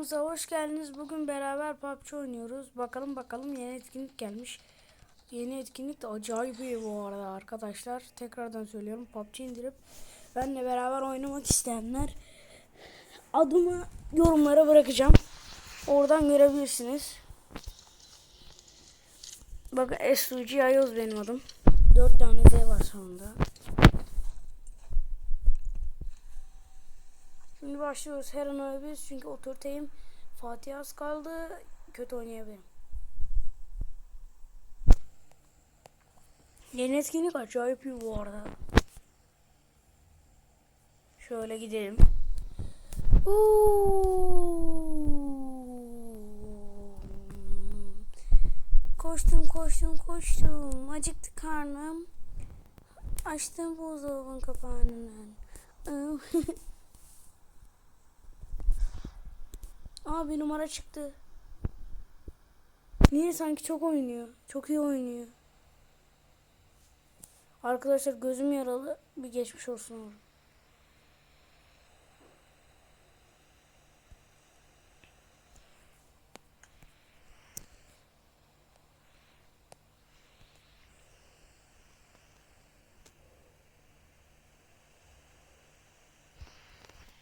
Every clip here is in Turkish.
Kanalımıza hoş geldiniz. Bugün beraber PUBG oynuyoruz. Bakalım bakalım yeni etkinlik gelmiş. Yeni etkinlik de acayip iyi bu arada arkadaşlar. Tekrardan söylüyorum PUBG indirip benle beraber oynamak isteyenler adımı yorumlara bırakacağım. Oradan görebilirsiniz. Bakın SUG Ayoz benim adım. 4 tane Z var sonunda. Şimdi başlıyoruz. Her an ölebiliriz çünkü otoriteyim. Fatih az kaldı. Kötü oynayabilirim. Yeni etkinlik acayip iyi bu arada. Şöyle gidelim. Koştum koştum koştum. Acıktı karnım. Açtım buzdolabın kapağını. Aa bir numara çıktı. Niye sanki çok oynuyor. Çok iyi oynuyor. Arkadaşlar gözüm yaralı. Bir geçmiş olsun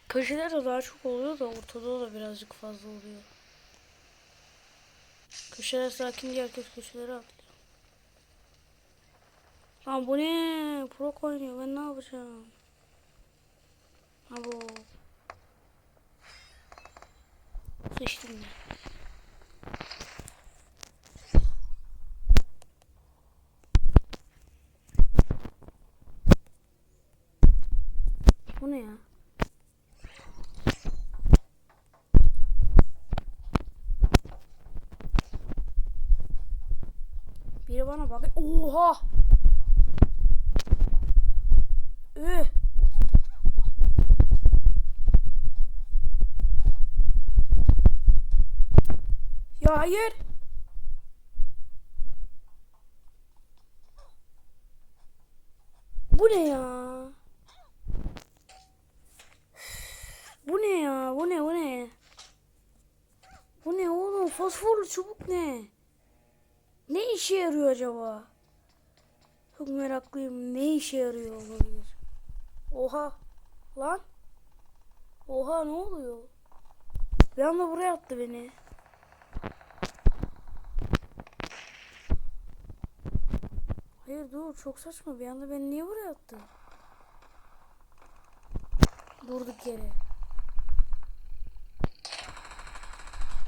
Köşelerde daha çok oluyor da ortada da birazcık fazla oluyor. Köşeler sakin diye herkes köşelere atlıyor. Lan bu ne? Pro oynuyor ben ne yapacağım? Ha bu. Sıçtım ya. Bu ne ya? Biri bana bak. Oha! Üh! Ya hayır. Bu ne ya? Bu ne ya? Bu ne? Bu ne? Bu ne oğlum? Fosforlu çubuk ne? İşe yarıyor acaba? Çok meraklıyım. Ne işe yarıyor olabilir? Oha. Lan. Oha ne oluyor? Bir anda buraya attı beni. Hayır dur çok saçma. Bir anda beni niye buraya attı? Durduk yere.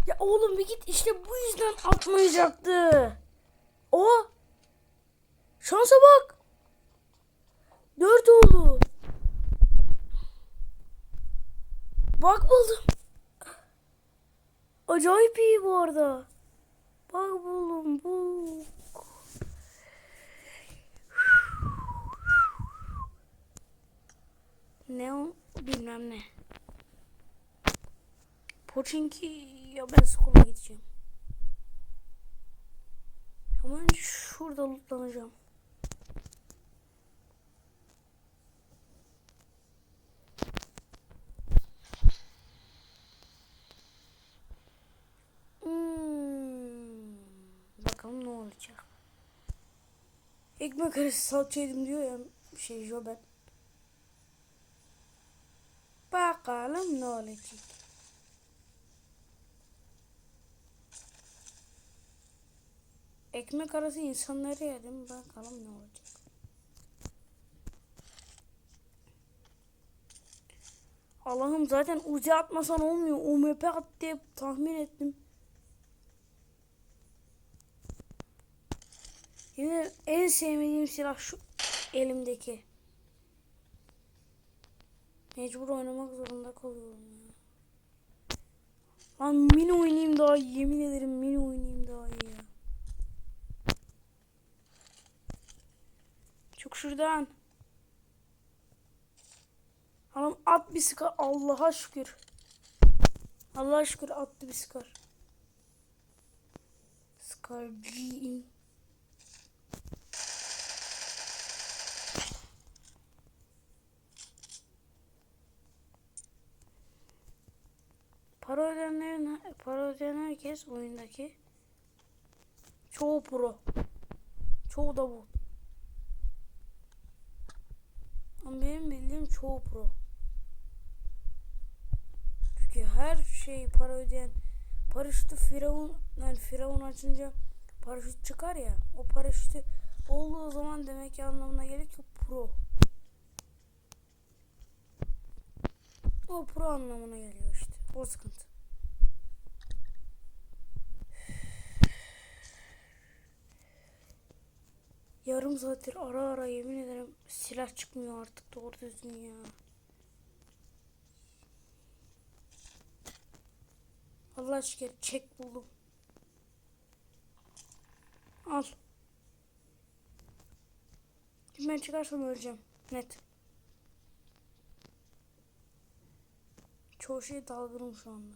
Ya oğlum bir git işte bu yüzden atmayacaktı. O. Şansa bak. Dört oldu. Bak buldum. Acayip iyi bu arada. Bak buldum bu. Ne o? Bilmem ne. Poçinki ya ben skula gideceğim. Hemen şurada lootlanacağım. Hmm. Bakalım ne olacak. Ekmek arası salça yedim diyor ya şey Joben. Bakalım ne olacak. Ekmek arası insanları yedim. Bakalım ne olacak. Allah'ım zaten ucu atmasan olmuyor. UMP at diye tahmin ettim. Yine en sevmediğim silah şu elimdeki. Mecbur oynamak zorunda kalıyorum ya. Lan mini oynayayım daha iyi. Yemin ederim mini oynayayım daha iyi ya. Çık şuradan. Hanım at bir sıkar. Allah'a şükür. Allah'a şükür attı bir sıkar. Sıkar G. Para ödenlerin para ödeyen herkes oyundaki çoğu pro. Çoğu da bot. Ama benim bildiğim çoğu pro. Çünkü her şey para ödeyen paraşütü firavun yani firavun açınca paraşüt çıkar ya o paraşütü olduğu zaman demek ki anlamına gelir ki pro. O pro anlamına geliyor işte. O sıkıntı. Yarım saattir ara ara yemin ederim silah çıkmıyor artık doğru düzgün ya. Allah aşkına çek buldum. Al. Ben çıkarsam öleceğim. Net. Çoğu şey dalgınım şu anda.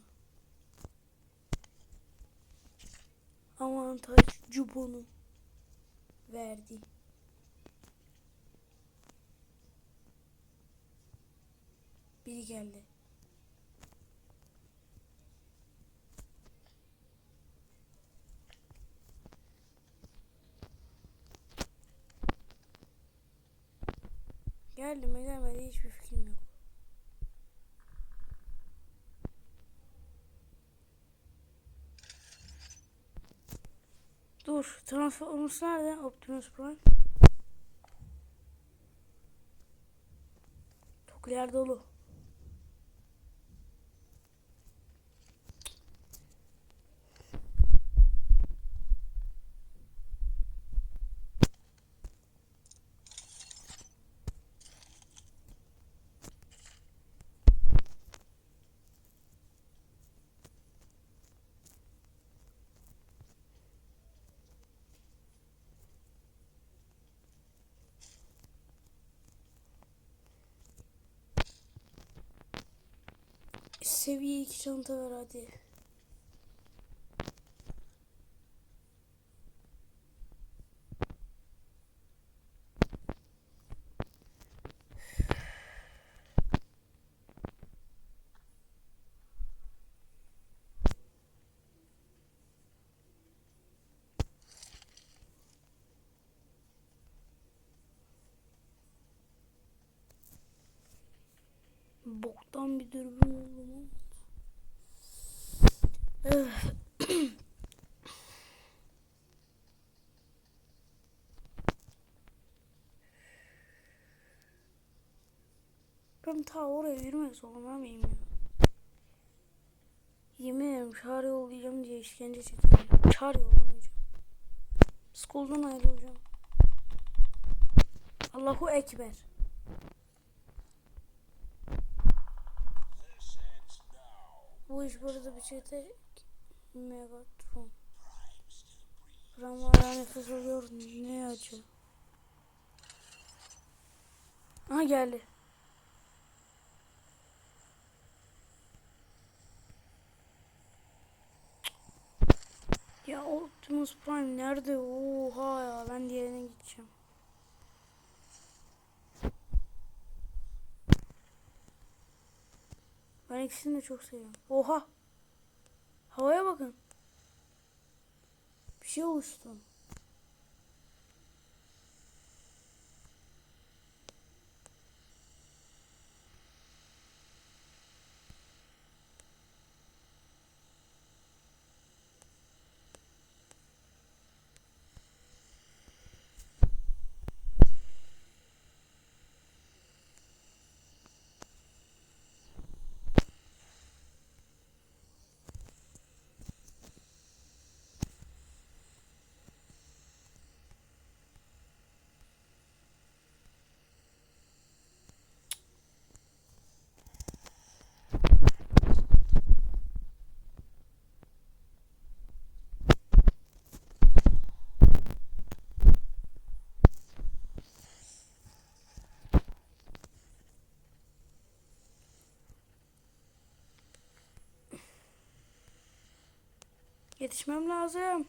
Avantaj cubunu verdi. Biri geldi. Geldi mi gelmedi hiçbir fikrim yok. Dur, Transformers nerede? Optimus Prime. Çok yer dolu. Seviye 2 çanta ver hadi. Boktan bir dürbün? Öf. Ben ta oraya yürümek zorunda mıyım ya? Yemin ederim çağır yollayacağım diye işkence çekiyorum. Çağır yollamayacağım. Skoldan ayrılacağım. Allahu Ekber. Bu iş burada bir şeyde Megatron. Ram hala nefes alıyor. Ne acı. Aha geldi. Ya Optimus Prime nerede? Oha ya ben diğerine gideceğim. Ben ikisini de çok seviyorum. Oha. Havaya bakın. Bir şey oluştu. Yetişmem lazım.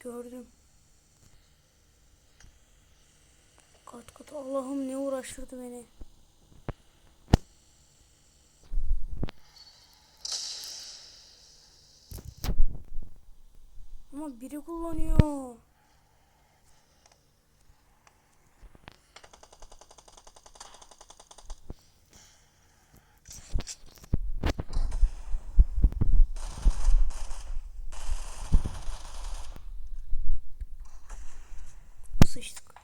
gördüm. Kat kat Allah'ım ne uğraştırdı beni. Ama biri kullanıyor. сосиску.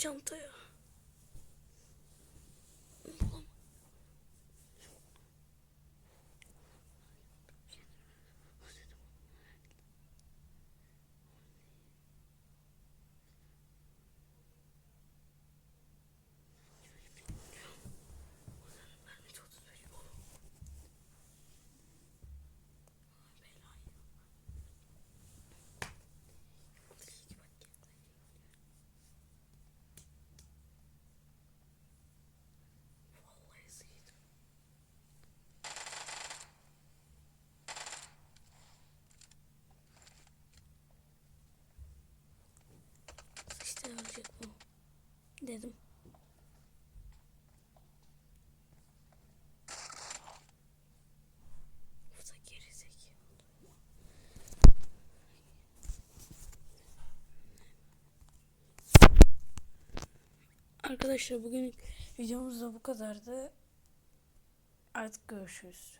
Çantaya. İşte ölecek bu. Dedim. Arkadaşlar bugün videomuz da bu kadardı. Artık görüşürüz.